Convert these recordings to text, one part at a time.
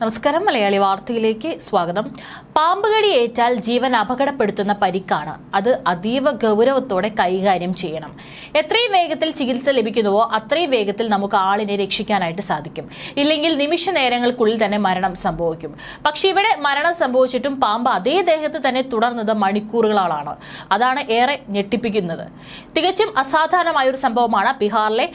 നമസ്കാരം. മലയാളി വാർത്തയിലേക്ക് സ്വാഗതം. പാമ്പുകടി ഏറ്റാൽ ജീവൻ അപകടപ്പെടുത്തുന്ന പരിക്കാണ്. അത് അതീവ ഗൗരവത്തോടെ കൈകാര്യം ചെയ്യണം. എത്രയും വേഗത്തിൽ ചികിത്സ ലഭിക്കുന്നുവോ അത്രയും വേഗത്തിൽ നമുക്ക് ആളിനെ രക്ഷിക്കാനായിട്ട് സാധിക്കും. ഇല്ലെങ്കിൽ നിമിഷ നേരങ്ങൾക്കുള്ളിൽ തന്നെ മരണം സംഭവിക്കും. പക്ഷെ ഇവിടെ മരണം സംഭവിച്ചിട്ടും പാമ്പ് അതേ ദേഹത്ത് തന്നെ തുടർന്നത് മണിക്കൂറുകളാണ്. അതാണ് ഏറെ ഞെട്ടിപ്പിക്കുന്നത്. തികച്ചും അസാധാരണമായ ഒരു സംഭവമാണ് ബീഹാറിലെ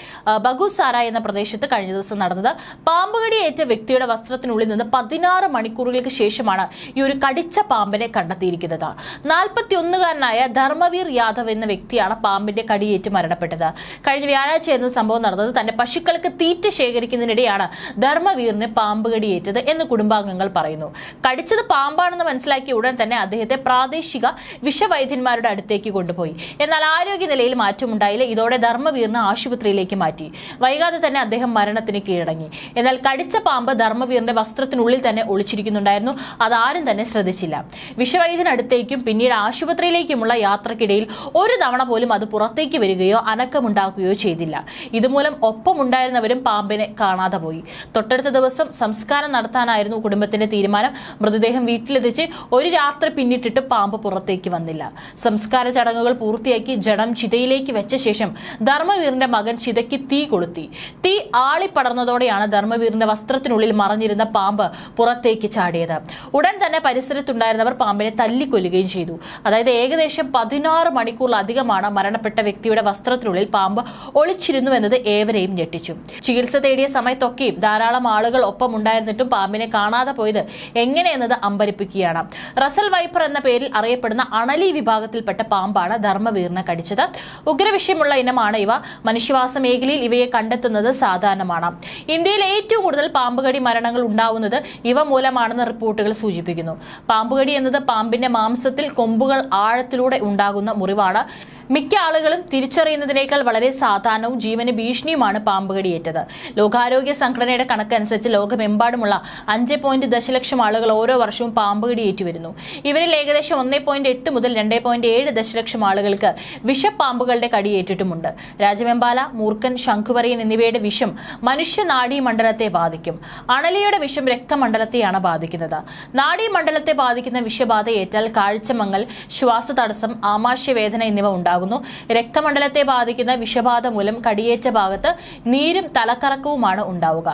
ബഗുസാര എന്ന പ്രദേശത്ത് കഴിഞ്ഞ ദിവസം നടന്നത്. പാമ്പുകടി ഏറ്റ വ്യക്തിയുടെ വസ്ത്രത്തിനുള്ളിൽ നിന്ന് പതിനാറ് മണിക്കൂറുകൾക്ക് ശേഷമാണ് ഈ ഒരു കടിച്ച പാമ്പിനെ കണ്ടെത്തിയിരിക്കുന്നത്. നാൽപ്പത്തിയൊന്നുകാരനായ ധർമ്മവീർ യാദവ് എന്ന വ്യക്തിയാണ് പാമ്പിന്റെ കടിയേറ്റ് മരണപ്പെട്ടത്. കഴിഞ്ഞ വ്യാഴാഴ്ചയായിരുന്നു സംഭവം നടന്നത്. തന്റെ പശുക്കൾക്ക് തീറ്റ ശേഖരിക്കുന്നതിനിടെയാണ് ധർമ്മവീറിന് പാമ്പ് കടിയേറ്റത് എന്ന് കുടുംബാംഗങ്ങൾ പറയുന്നു. കടിച്ചത് പാമ്പാണെന്ന് മനസ്സിലാക്കിയ ഉടൻ തന്നെ അദ്ദേഹത്തെ പ്രാദേശിക വിഷവൈദ്യന്മാരുടെ അടുത്തേക്ക് കൊണ്ടുപോയി. എന്നാൽ ആരോഗ്യനിലയിൽ മാറ്റമുണ്ടായില്ല. ഇതോടെ ധർമ്മവീറിനെ ആശുപത്രിയിലേക്ക് മാറ്റി. വൈകാതെ തന്നെ അദ്ദേഹം മരണത്തിന് കീഴടങ്ങി. എന്നാൽ കടിച്ച പാമ്പ് ധർമ്മവീറിന്റെ വസ്ത്രത്തിനുള്ളിൽ തന്നെ ഒളിച്ചിരിക്കുന്നുണ്ടായിരുന്നു. അതാരും തന്നെ ശ്രദ്ധിച്ചില്ല. വിഷവൈദ്യനടുത്തേക്കും പിന്നീട് ആശുപത്രിയിലേക്കുമുള്ള യാത്രക്കിടയിൽ ഒരു തവണ പോലും അത് പുറത്തേക്ക് വരികയോ അനക്കമുണ്ടാക്കുകയോ ചെയ്തില്ല. ഇതുമൂലം ഒപ്പമുണ്ടായിരുന്നവരും പാമ്പിനെ കാണാതെ പോയി. തൊട്ടടുത്ത ദിവസം സംസ്കാരം നടത്താനായിരുന്നു കുടുംബത്തിന്റെ തീരുമാനം. മൃതദേഹം വീട്ടിലെത്തിച്ച് ഒരു രാത്രി പിന്നിട്ടിട്ട് പാമ്പ് പുറത്തേക്ക് വന്നില്ല. സംസ്കാര ചടങ്ങുകൾ പൂർത്തിയാക്കി ജഡം ചിതയിലേക്ക് വെച്ച ശേഷം ധർമ്മവീറിന്റെ മകൻ ചിതയ്ക്ക് തീ കൊളുത്തി. തീ ആളിപ്പടർന്നതോടെയാണ് ധർമ്മവീറിന്റെ വസ്ത്രത്തിനുള്ളിൽ മറഞ്ഞിരുന്ന പാമ്പ് പുറത്തേക്ക് ചാടിയത്. ഉടൻ തന്നെ പരിസരത്തുണ്ടായിരുന്നവർ പാമ്പിനെ തല്ലിക്കൊല്ലുകയും ചെയ്തു. അതായത് ഏകദേശം പതിനാറ് മണിക്കൂറിലധികമാണ് മരണപ്പെട്ട വ്യക്തിയുടെ വസ്ത്രത്തിനുള്ളിൽ പാമ്പ് ഒളിച്ചിരുന്നു എന്നത് ഏവരെയും ഞെട്ടിച്ചു. ചികിത്സ തേടിയ സമയത്തൊക്കെയും ധാരാളം ആളുകൾ ഒപ്പം ഉണ്ടായിരുന്നിട്ടും പാമ്പിനെ കാണാതെ പോയത് എങ്ങനെയെന്നത് അമ്പരിപ്പിക്കുകയാണ്. റസൽ വൈപ്പർ എന്ന പേരിൽ അറിയപ്പെടുന്ന അണലി വിഭാഗത്തിൽപ്പെട്ട പാമ്പാണ് ധർമ്മവീറിനെ കടിച്ചത്. ഉഗ്രവിഷയമുള്ള ഇനമാണ് ഇവ. മനുഷ്യവാസ മേഖലയിൽ ഇവയെ കണ്ടെത്തുന്നത് സാധാരണമാണ്. ഇന്ത്യയിൽ ഏറ്റവും കൂടുതൽ പാമ്പുകടി മരണങ്ങൾ ഉണ്ടാവുന്നത് ഇവ മൂലമാണെന്ന് റിപ്പോർട്ടുകൾ സൂചിപ്പിക്കുന്നു. പാമ്പുകടി എന്നത് പാമ്പിന്റെ മാംസത്തിൽ കൊമ്പുകൾ ആഴത്തിലൂടെ ഉണ്ടാകുന്ന മുറിവാണ്. മിക്ക ആളുകളും തിരിച്ചറിയുന്നതിനേക്കാൾ വളരെ സാധാരണവും ജീവന് ഭീഷണിയുമാണ് പാമ്പുകടിയേറ്റത്. ലോകാരോഗ്യ സംഘടനയുടെ കണക്കനുസരിച്ച് ലോകമെമ്പാടുമുള്ള അഞ്ച് പോയിന്റ് ദശലക്ഷം ആളുകൾ ഓരോ വർഷവും പാമ്പുകടിയേറ്റു വരുന്നു. ഇവരിൽ ഏകദേശം ഒന്നേ പോയിന്റ് എട്ട് മുതൽ രണ്ടേ പോയിന്റ് ഏഴ് ദശലക്ഷം ആളുകൾക്ക് വിഷപ്പാമ്പുകളുടെ കടിയേറ്റിട്ടുമുണ്ട്. രാജവെമ്പാല മൂർക്കൻ ശംഖുവരയൻ എന്നിവയുടെ വിഷം മനുഷ്യ നാഡീമണ്ഡലത്തെ ബാധിക്കും. അണലിയുടെ വിഷം രക്തമണ്ഡലത്തെയാണ് ബാധിക്കുന്നത്. നാഡീമണ്ഡലത്തെ ബാധിക്കുന്ന വിഷബാധ ഏറ്റാൽ കാഴ്ചമങ്ങൽ ശ്വാസതടസ്സം ആമാശയവേദന എന്നിവ ഉണ്ടാകുന്നു. രക്തമണ്ഡലത്തെ ബാധിക്കുന്ന വിഷബാധ മൂലം കടിയേറ്റ ഭാഗത്ത് നീരും തലക്കറക്കവുമാണ് ഉണ്ടാവുക.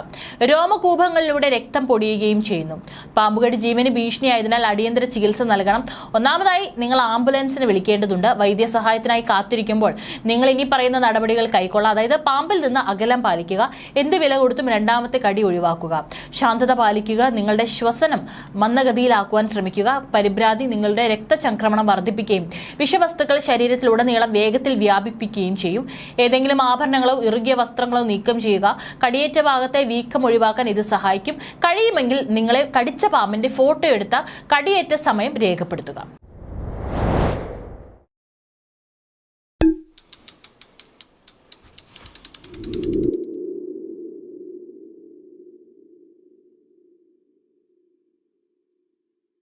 രോമകൂപങ്ങളിലൂടെ രക്തം പൊടിയുകയും ചെയ്യുന്നു. പാമ്പുകടി ജീവന് ഭീഷണിയായതിനാൽ അടിയന്തര ചികിത്സ നൽകണം. ഒന്നാമതായി നിങ്ങൾ ആംബുലൻസിന് വിളിക്കേണ്ടതുണ്ട്. വൈദ്യസഹായത്തിനായി കാത്തിരിക്കുമ്പോൾ നിങ്ങൾ ഇനി പറയുന്ന നടപടികൾ കൈക്കൊള്ളാം. അതായത് പാമ്പിൽ നിന്ന് അകലം പാലിക്കുക. എന്ത് വില കൊടുത്തും രണ്ടാമത്തെ കടി ഒഴിവാക്കുക. ശാന്തത പാലിക്കുക നിങ്ങളുടെ ശ്വസനം മന്ദഗതിയിലാക്കുവാൻ ശ്രമിക്കുക പരിഭ്രാന്തി നിങ്ങളുടെ രക്തചംക്രമണം വർദ്ധിപ്പിക്കുകയും വിഷവസ്തുക്കൾ ശരീരത്തിലുടനീളം വേഗത്തിൽ വ്യാപിപ്പിക്കുകയും ചെയ്യും. ഏതെങ്കിലും ആഭരണങ്ങളോ ഇറുകിയ വസ്ത്രങ്ങളോ നീക്കം ചെയ്യുക കടിയേറ്റ ഭാഗത്തെ വീക്കം ഒഴിവാക്കാൻ ഇത് സഹായിക്കും. കഴിയുമെങ്കിൽ നിങ്ങളെ കടിച്ച പാമ്പിന്റെ ഫോട്ടോ എടുത്ത കടിയേറ്റ സമയം രേഖപ്പെടുത്തുക.